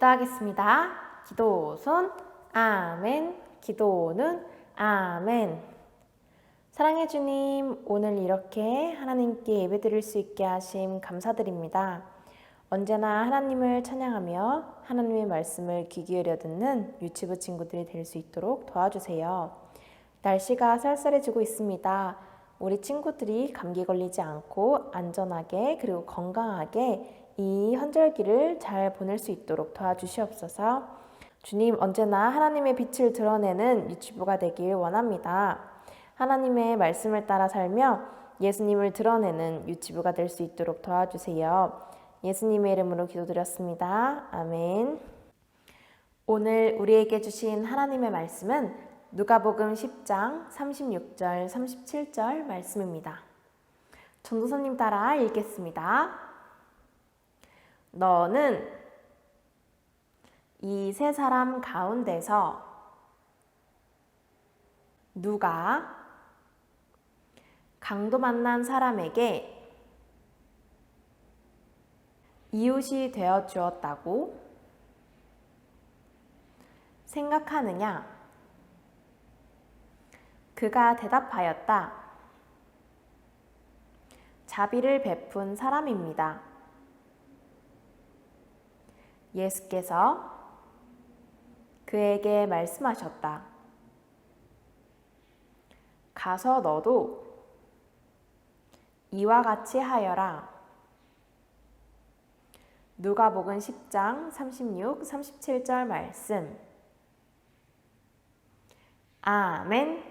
기도하겠습니다. 기도 손 아멘. 기도는 아멘. 사랑해 주님, 오늘 이렇게 하나님께 예배드릴 수 있게 하심 감사드립니다. 언제나 하나님을 찬양하며 하나님의 말씀을 귀 기울여 듣는 유치부 친구들이 될 수 있도록 도와주세요. 날씨가 쌀쌀해지고 있습니다. 우리 친구들이 감기 걸리지 않고 안전하게 그리고 건강하게 이 환절기를 잘 보낼 수 있도록 도와주시옵소서. 주님 언제나 하나님의 빛을 드러내는 유치부가 되길 원합니다. 하나님의 말씀을 따라 살며 예수님을 드러내는 유치부가 될 수 있도록 도와주세요. 예수님의 이름으로 기도드렸습니다. 아멘. 오늘 우리에게 주신 하나님의 말씀은 누가복음 10장 36절 37절 말씀입니다. 전도사님 따라 읽겠습니다. 너는 이 세 사람 가운데서 누가 강도 만난 사람에게 이웃이 되어 주었다고 생각하느냐? 그가 대답하였다. 자비를 베푼 사람입니다. 예수께서 그에게 말씀하셨다. 가서 너도 이와 같이 하여라. 누가복음 10장 36, 37절 말씀. 아멘.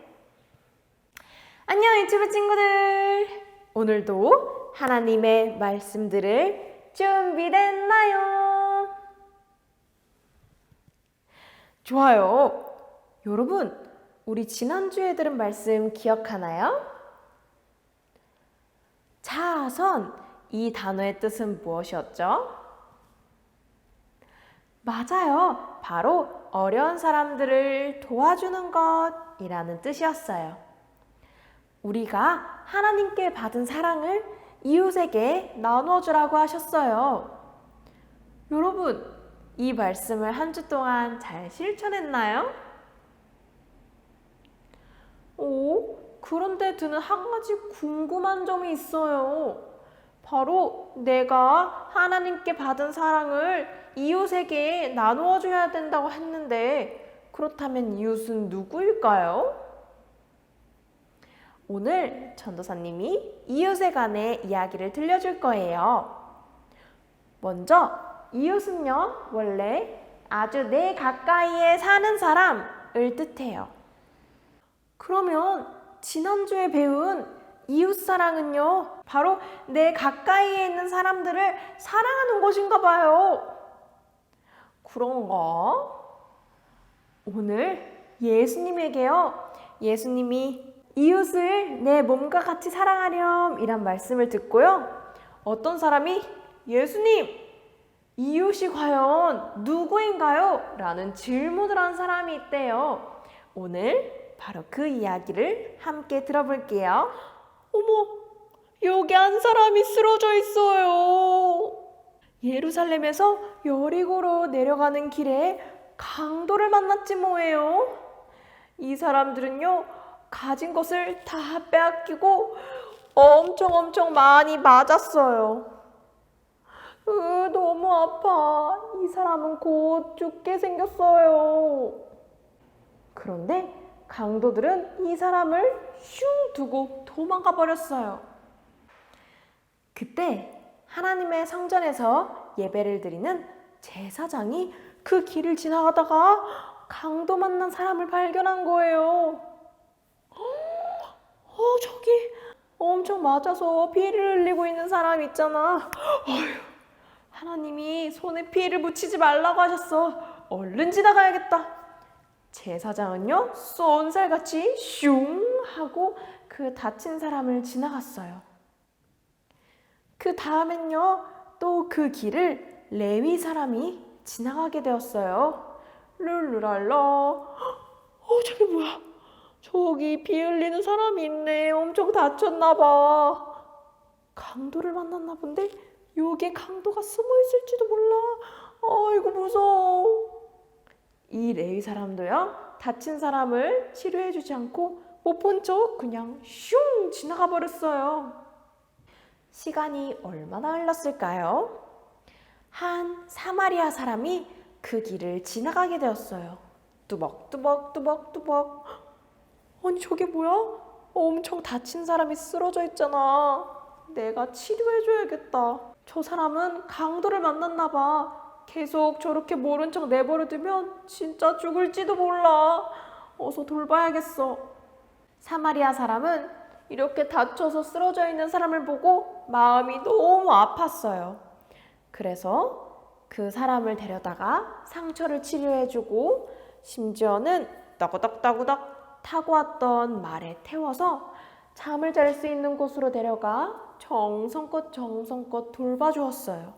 안녕 유튜브 친구들. 오늘도 하나님의 말씀들을 준비됐나요? 좋아요. 여러분, 우리 지난주에 들은 말씀 기억하나요? 차선 이 단어의 뜻은 무엇이었죠? 맞아요. 바로 어려운 사람들을 도와주는 것이라는 뜻이었어요. 우리가 하나님께 받은 사랑을 이웃에게 나누어주라고 하셨어요. 여러분, 이 말씀을 한 주 동안 잘 실천했나요? 오, 그런데 드는 한 가지 궁금한 점이 있어요. 바로 내가 하나님께 받은 사랑을 이웃에게 나누어 줘야 된다고 했는데 그렇다면 이웃은 누구일까요? 오늘 전도사님이 이웃에 관해 이야기를 들려줄 거예요. 먼저 이웃은요 원래 아주 내 가까이에 사는 사람을 뜻해요. 그러면 지난주에 배운 이웃 사랑은요 바로 내 가까이에 있는 사람들을 사랑하는 것인가 봐요. 그런가? 오늘 예수님에게요. 예수님이 이웃을 내 몸과 같이 사랑하렴 이란 말씀을 듣고요. 어떤 사람이 예수님, 이웃이 과연 누구인가요? 라는 질문을 한 사람이 있대요. 오늘 바로 그 이야기를 함께 들어볼게요. 어머, 여기 한 사람이 쓰러져 있어요. 예루살렘에서 여리고로 내려가는 길에 강도를 만났지 뭐예요. 이 사람들은요, 가진 것을 다 빼앗기고 엄청 엄청 많이 맞았어요. 으, 너무 아파. 이 사람은 곧 죽게 생겼어요. 그런데 강도들은 이 사람을 슝 두고 도망가 버렸어요. 그때 하나님의 성전에서 예배를 드리는 제사장이 그 길을 지나가다가 강도 만난 사람을 발견한 거예요. 어, 저기 엄청 맞아서 피를 흘리고 있는 사람 있잖아. 어휴, 하나님이 손에 피를 묻히지 말라고 하셨어. 얼른 지나가야겠다. 제사장은요, 쏜살같이 슝 하고 그 다친 사람을 지나갔어요. 그 다음엔요, 또 그 길을 레위 사람이 지나가게 되었어요. 룰루랄라. 어, 저기 뭐야? 저기 비 흘리는 사람이 있네. 엄청 다쳤나 봐. 강도를 만났나 본데 여기에 강도가 숨어 있을지도 몰라. 아이고 무서워. 이 레위 사람도요 다친 사람을 치료해 주지 않고 못 본 척 그냥 슝 지나가 버렸어요. 시간이 얼마나 흘렀을까요? 한 사마리아 사람이 그 길을 지나가게 되었어요. 뚜벅뚜벅 뚜벅뚜벅. 아니 저게 뭐야? 엄청 다친 사람이 쓰러져 있잖아. 내가 치료해줘야겠다. 저 사람은 강도를 만났나 봐. 계속 저렇게 모른 척 내버려두면 진짜 죽을지도 몰라. 어서 돌봐야겠어. 사마리아 사람은 이렇게 다쳐서 쓰러져 있는 사람을 보고 마음이 너무 아팠어요. 그래서 그 사람을 데려다가 상처를 치료해주고 심지어는 따구닥따구닥 타고 왔던 말에 태워서 잠을 잘 수 있는 곳으로 데려가 정성껏 정성껏 돌봐주었어요.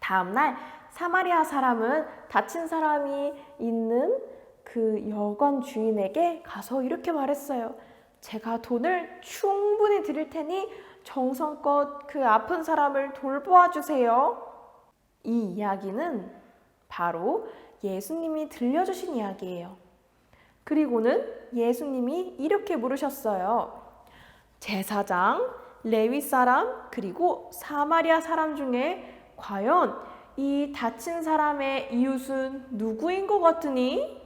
다음날 사마리아 사람은 다친 사람이 있는 그 여관 주인에게 가서 이렇게 말했어요. 제가 돈을 충분히 드릴 테니 정성껏 그 아픈 사람을 돌보아 주세요. 이 이야기는 바로 예수님이 들려주신 이야기예요. 그리고는 예수님이 이렇게 물으셨어요. 제사장, 레위 사람, 그리고 사마리아 사람 중에 과연 이 다친 사람의 이웃은 누구인 것 같으니?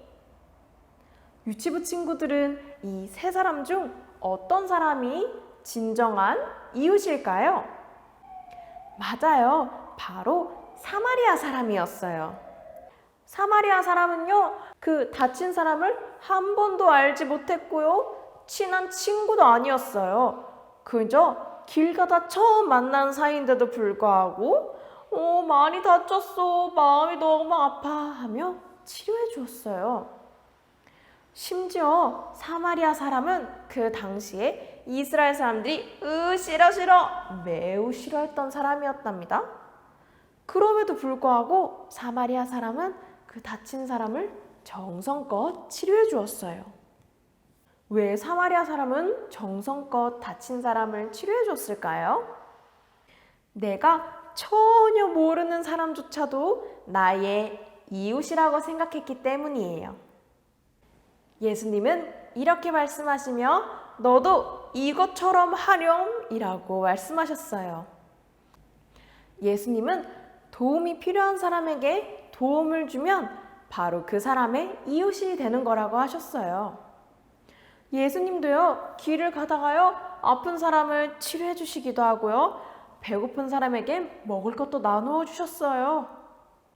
유치부 친구들은 이 세 사람 중 어떤 사람이 진정한 이웃일까요? 맞아요. 바로 사마리아 사람이었어요. 사마리아 사람은요, 그 다친 사람을 한 번도 알지 못했고요, 친한 친구도 아니었어요. 그저 길 가다 처음 만난 사이인데도 불구하고, 어, 많이 다쳤어. 마음이 너무 아파. 하며 치료해 주었어요. 심지어 사마리아 사람은 그 당시에 이스라엘 사람들이 으 싫어 싫어 매우 싫어했던 사람이었답니다. 그럼에도 불구하고 사마리아 사람은 그 다친 사람을 정성껏 치료해 주었어요. 왜 사마리아 사람은 정성껏 다친 사람을 치료해 줬을까요? 내가 전혀 모르는 사람조차도 나의 이웃이라고 생각했기 때문이에요. 예수님은 이렇게 말씀하시며 너도 이것처럼 하렴이라고 말씀하셨어요. 예수님은 도움이 필요한 사람에게 도움을 주면 바로 그 사람의 이웃이 되는 거라고 하셨어요. 예수님도요, 길을 가다가요, 아픈 사람을 치료해 주시기도 하고요, 배고픈 사람에게 먹을 것도 나누어 주셨어요.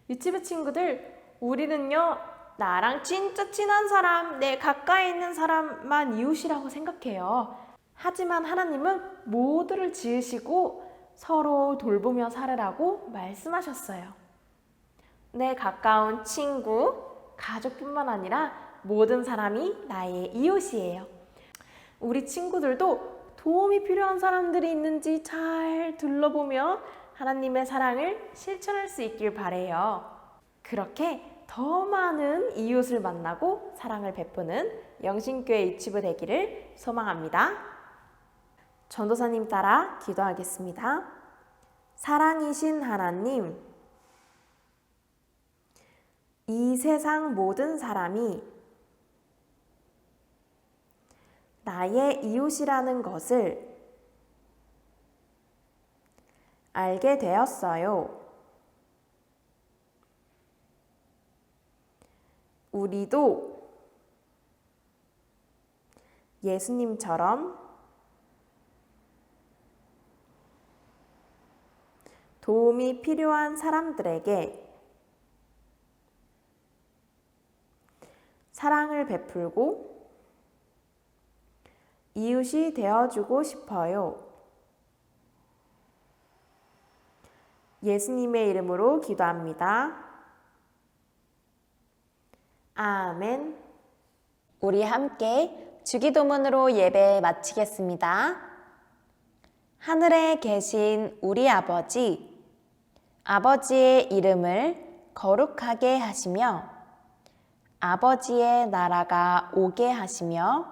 유치부 친구들, 우리는요, 나랑 진짜 친한 사람, 내 가까이 있는 사람만 이웃이라고 생각해요. 하지만 하나님은 모두를 지으시고 서로 돌보며 살으라고 말씀하셨어요. 내 가까운 친구, 가족뿐만 아니라 모든 사람이 나의 이웃이에요. 우리 친구들도 도움이 필요한 사람들이 있는지 잘 둘러보며 하나님의 사랑을 실천할 수 있길 바래요. 그렇게 더 많은 이웃을 만나고 사랑을 베푸는 영신교회 유치부 되기를 소망합니다. 전도사님 따라 기도하겠습니다. 사랑이신 하나님, 이 세상 모든 사람이 나의 이웃이라는 것을 알게 되었어요. 우리도 예수님처럼 도움이 필요한 사람들에게 사랑을 베풀고 이웃이 되어주고 싶어요. 예수님의 이름으로 기도합니다. 아멘. 우리 함께 주기도문으로 예배 마치겠습니다. 하늘에 계신 우리 아버지, 아버지의 이름을 거룩하게 하시며, 아버지의 나라가 오게 하시며,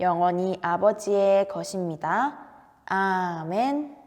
영원히 아버지의 것입니다. 아멘.